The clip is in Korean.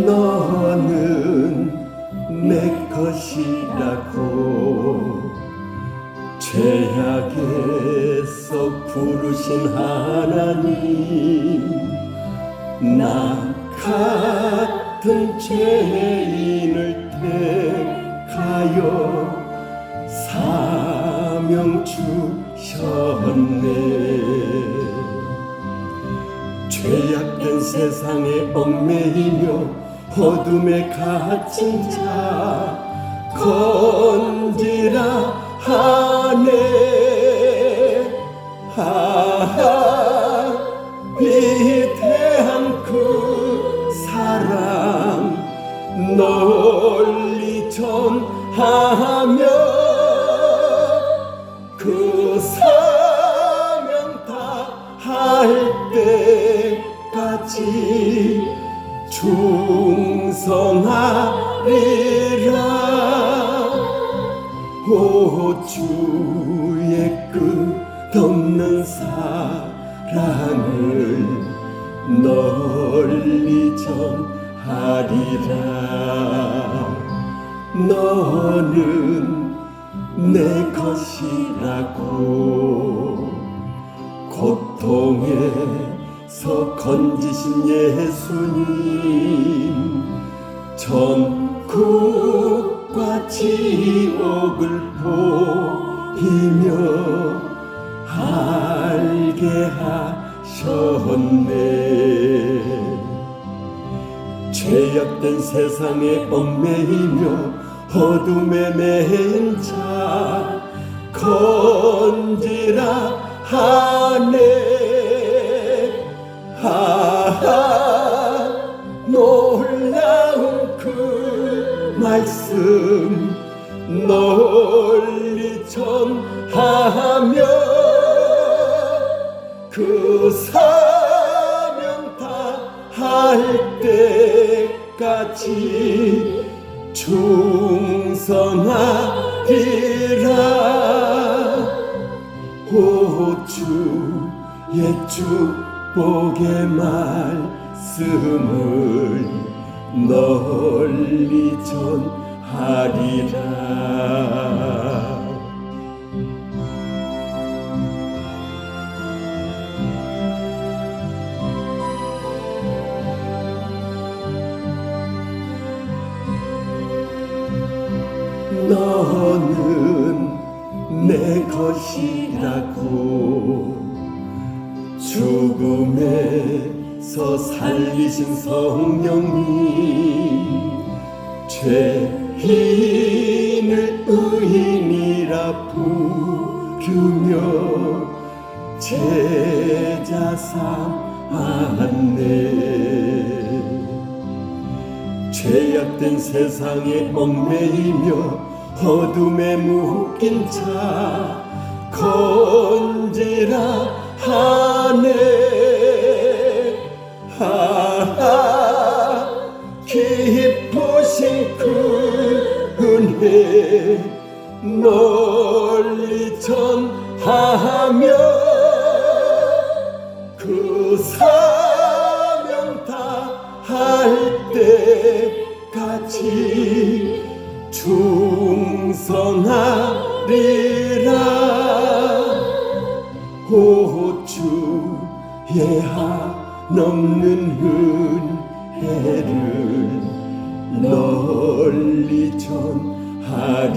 너는 내 것이라고 죄악에서 부르신 하나님 나 같은 죄인을 택하여 사명 주셨네 죄악된 세상에 얽매이며 어둠에 갇힌 자 건지라 하네. 하하 위대한 그 사랑 널리 전하며 그다 할 때까지 충성하리라. 오 주의 끝없는 사랑을 널리 전하리라. 너는 내 것이라고 고통에서 건지신 예수님 전국과 지옥을 보이며 알게 하셨네. 죄악된 세상에 얽매이며 어둠에 매인 자 건지라 하네 말씀 널리 전하며 그 사명 다 할 때까지 충성하리라. 오 주의 축복의 말씀을 널리 전하리라. 너는 내 것이라고 죽음에 서 살리신 성령님 죄인을 의인이라 부르며 제자 삼았네. 죄악된 세상에 얽매이며 어둠에 묶인 자 기쁘신 그 은혜? 널리 전하며 그 사명 다 할 때까지 충성하리라. 오 주의 한없는 은혜를 널리 전하리라